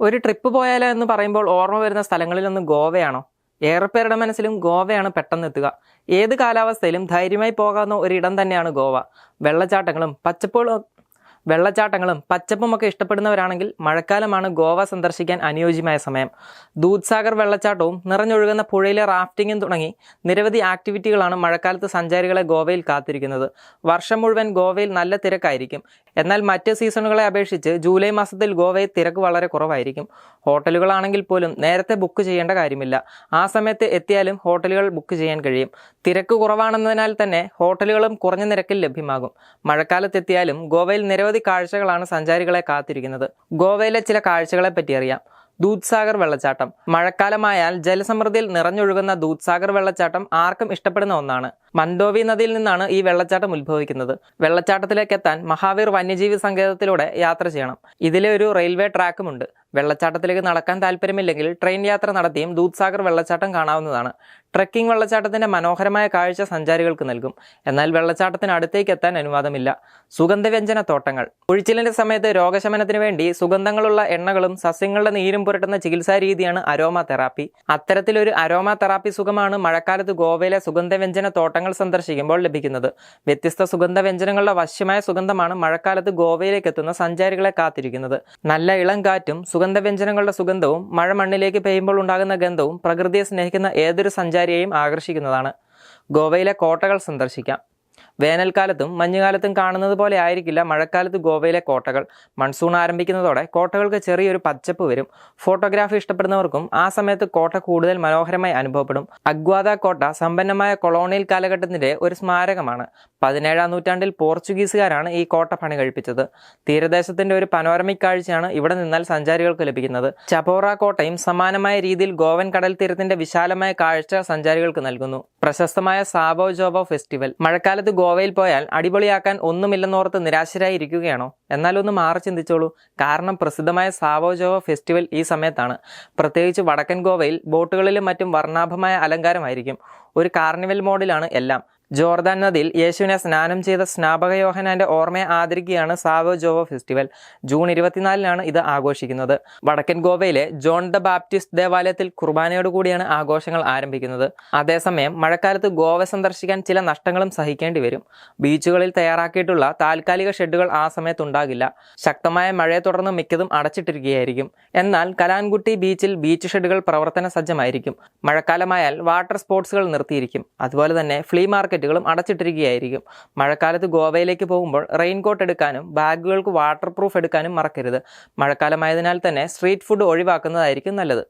ഒരു ട്രിപ്പ് പോയാലോ എന്ന് പറയുമ്പോൾ ഓർമ്മ വരുന്ന സ്ഥലങ്ങളിലൊന്ന് ഗോവയാണോ? ഏറെ പേരുടെ മനസ്സിലും ഗോവയാണ് പെട്ടെന്ന് എത്തുക. ഏത് കാലാവസ്ഥയിലും ധൈര്യമായി പോകാവുന്ന ഒരിടം തന്നെയാണ് ഗോവ. വെള്ളച്ചാട്ടങ്ങളും പച്ചപ്പുകളും വെള്ളച്ചാട്ടങ്ങളും പച്ചപ്പുമൊക്കെ ഇഷ്ടപ്പെടുന്നവരാണെങ്കിൽ മഴക്കാലമാണ് ഗോവ സന്ദർശിക്കാൻ അനുയോജ്യമായ സമയം. ദൂദ്സാഗർ വെള്ളച്ചാട്ടവും നിറഞ്ഞൊഴുകുന്ന പുഴയിലെ റാഫ്റ്റിങ്ങും തുടങ്ങി നിരവധി ആക്ടിവിറ്റികളാണ് മഴക്കാലത്ത് സഞ്ചാരികളെ ഗോവയിൽ കാത്തിരിക്കുന്നത്. വർഷം മുഴുവൻ ഗോവയിൽ നല്ല തിരക്കായിരിക്കും. എന്നാൽ മറ്റ് സീസണുകളെ അപേക്ഷിച്ച് ജൂലൈ മാസത്തിൽ ഗോവയിൽ തിരക്ക് വളരെ കുറവായിരിക്കും. ഹോട്ടലുകളാണെങ്കിൽ പോലും നേരത്തെ ബുക്ക് ചെയ്യേണ്ട കാര്യമില്ല. ആ സമയത്ത് എത്തിയാലും ഹോട്ടലുകൾ ബുക്ക് ചെയ്യാൻ കഴിയും. തിരക്ക് കുറവാണെന്നതിനാൽ തന്നെ ഹോട്ടലുകളും കുറഞ്ഞ നിരക്കിൽ ലഭ്യമാകും. മഴക്കാലത്തെത്തിയാലും ഗോവയിൽ നിരവധി കാഴ്ചകളാണ് സഞ്ചാരികളെ കാത്തിരിക്കുന്നത്. ഗോവയിലെ ചില കാഴ്ചകളെ പറ്റി അറിയാം. ദൂത്സാഗർ വെള്ളച്ചാട്ടം. മഴക്കാലമായാൽ ജലസമൃദ്ധിയിൽ നിറഞ്ഞൊഴുകുന്ന ദൂത്സാഗർ വെള്ളച്ചാട്ടം ആർക്കും ഇഷ്ടപ്പെടുന്ന ഒന്നാണ്. മൻഡോവി നദിയിൽ നിന്നാണ് ഈ വെള്ളച്ചാട്ടം ഉത്ഭവിക്കുന്നത്. വെള്ളച്ചാട്ടത്തിലേക്ക് എത്താൻ മഹാവീർ വന്യജീവി സങ്കേതത്തിലൂടെ യാത്ര ചെയ്യണം. ഇതിലെ ഒരു റെയിൽവേ ട്രാക്കുമുണ്ട്. വെള്ളച്ചാട്ടത്തിലേക്ക് നടക്കാൻ താല്പര്യമില്ലെങ്കിൽ ട്രെയിൻ യാത്ര നടത്തിയും ദൂത്സാഗർ വെള്ളച്ചാട്ടം കാണാവുന്നതാണ്. ട്രെക്കിംഗ് വെള്ളച്ചാട്ടത്തിന്റെ മനോഹരമായ കാഴ്ച സഞ്ചാരികൾക്ക് നൽകും. എന്നാൽ വെള്ളച്ചാട്ടത്തിന് അടുത്തേക്ക് എത്താൻ അനുവാദമില്ല. സുഗന്ധവ്യഞ്ജന തോട്ടങ്ങൾ. ഒഴിച്ചിലിന്റെ സമയത്ത് രോഗശമനത്തിന് വേണ്ടി സുഗന്ധങ്ങളുള്ള എണ്ണകളും സസ്യങ്ങളുടെ നീരും പുരട്ടുന്ന ചികിത്സാ രീതിയാണ് അരോമ തെറാപ്പി. അത്തരത്തിലൊരു അരോമ തെറാപ്പി സുഖമാണ് മഴക്കാലത്ത് ഗോവയിലെ സുഗന്ധവ്യഞ്ജന തോട്ടങ്ങൾ സന്ദർശിക്കുമ്പോൾ ലഭിക്കുന്നത്. വ്യത്യസ്ത സുഗന്ധവ്യഞ്ജനങ്ങളുടെ വശ്യമായ സുഗന്ധമാണ് മഴക്കാലത്ത് ഗോവയിലേക്ക് എത്തുന്ന സഞ്ചാരികളെ കാത്തിരിക്കുന്നത്. നല്ല ഇളം കാറ്റും സുഗന്ധവ്യഞ്ജനങ്ങളുടെ സുഗന്ധവും മഴ മണ്ണിലേക്ക് പെയ്യുമ്പോൾ ഉണ്ടാകുന്ന ഗന്ധവും പ്രകൃതിയെ സ്നേഹിക്കുന്ന ഏതൊരു സഞ്ചാരിയെയും ആകർഷിക്കുന്നതാണ്. ഗോവയിലെ കോട്ടകൾ സന്ദർശിക്കാം. വേനൽക്കാലത്തും മഞ്ഞുകാലത്തും കാണുന്നത് പോലെ ആയിരിക്കില്ല മഴക്കാലത്ത് ഗോവയിലെ കോട്ടകൾ. മൺസൂൺ ആരംഭിക്കുന്നതോടെ കോട്ടകൾക്ക് ചെറിയൊരു പച്ചപ്പ് വരും. ഫോട്ടോഗ്രാഫി ഇഷ്ടപ്പെടുന്നവർക്കും ആ സമയത്ത് കോട്ട കൂടുതൽ മനോഹരമായി അനുഭവപ്പെടും. അഗ്വാദ കോട്ട സമ്പന്നമായ കൊളോണിയൽ കാലഘട്ടത്തിന്റെ ഒരു സ്മാരകമാണ്. പതിനേഴാം നൂറ്റാണ്ടിൽ പോർച്ചുഗീസുകാരാണ് ഈ കോട്ട പണി കഴിപ്പിച്ചത്. തീരദേശത്തിന്റെ ഒരു പനോരമിക് കാഴ്ചയാണ് ഇവിടെ നിന്നാൽ സഞ്ചാരികൾക്ക് ലഭിക്കുന്നത്. ചപോറ കോട്ടയും സമാനമായ രീതിയിൽ ഗോവൻ കടൽ തീരത്തിന്റെ വിശാലമായ കാഴ്ച സഞ്ചാരികൾക്ക് നൽകുന്നു. പ്രശസ്തമായ സാബോ ജോബോ ഫെസ്റ്റിവൽ. മഴക്കാലത്ത് ഗോവയിൽ പോയാൽ അടിപൊളിയാക്കാൻ ഒന്നുമില്ലെന്നോർത്ത് നിരാശരായി ഇരിക്കുകയാണോ എന്നാൽ ഒന്ന് മാറി ചിന്തിച്ചോളൂ. കാരണം പ്രസിദ്ധമായ സാവോ ജോവോ ഫെസ്റ്റിവൽ ഈ സമയത്താണ്. പ്രത്യേകിച്ച് വടക്കൻ ഗോവയിൽ ബോട്ടുകളിലും മറ്റും വർണാഭമായ അലങ്കാരമായിരിക്കും. ഒരു കാർണിവൽ മോഡിലാണ് എല്ലാം. ജോർദാൻ നദിയിൽ യേശുവിനെ സ്നാനം ചെയ്ത സ്നാപക യോഹനാന്റെ ഓർമ്മയെ ആദരിക്കുകയാണ് സാവോ ജോവോ ഫെസ്റ്റിവൽ. ജൂൺ ഇരുപത്തിനാലിനാണ് ഇത് ആഘോഷിക്കുന്നത്. വടക്കൻ ഗോവയിലെ ജോൺ ദ ബാപ്റ്റിസ്റ്റ് ദേവാലയത്തിൽ കുർബാനയോടുകൂടിയാണ് ആഘോഷങ്ങൾ ആരംഭിക്കുന്നത്. അതേസമയം മഴക്കാലത്ത് ഗോവ സന്ദർശിക്കാൻ ചില നഷ്ടങ്ങളും സഹിക്കേണ്ടി വരും. ബീച്ചുകളിൽ തയ്യാറാക്കിയിട്ടുള്ള താൽക്കാലിക ഷെഡുകൾ ആ സമയത്ത് ഉണ്ടാകില്ല ശക്തമായ മഴയെ തുടർന്ന് മിക്കതും അടച്ചിട്ടിരിക്കുകയായിരിക്കും. എന്നാൽ കലാൻകുട്ടി ബീച്ചിൽ ബീച്ച് ഷെഡുകൾ പ്രവർത്തന സജ്ജമായിരിക്കും. മഴക്കാലമായാൽ വാട്ടർ സ്പോർട്സുകൾ നിർത്തിയിരിക്കും. അതുപോലെ തന്നെ ഫ്ലീ മാർക്കറ്റുകളും അടച്ചിട്ടിരിക്കുകയായിരിക്കും. മഴക്കാലത്ത് ഗോവയിലേക്ക് പോകുമ്പോൾ റെയിൻകോട്ട് എടുക്കാനും ബാഗുകൾക്ക് വാട്ടർ പ്രൂഫ് എടുക്കാനും മറക്കരുത്. മഴക്കാലമായതിനാൽ തന്നെ സ്ട്രീറ്റ് ഫുഡ് ഒഴിവാക്കുന്നതായിരിക്കും നല്ലത്.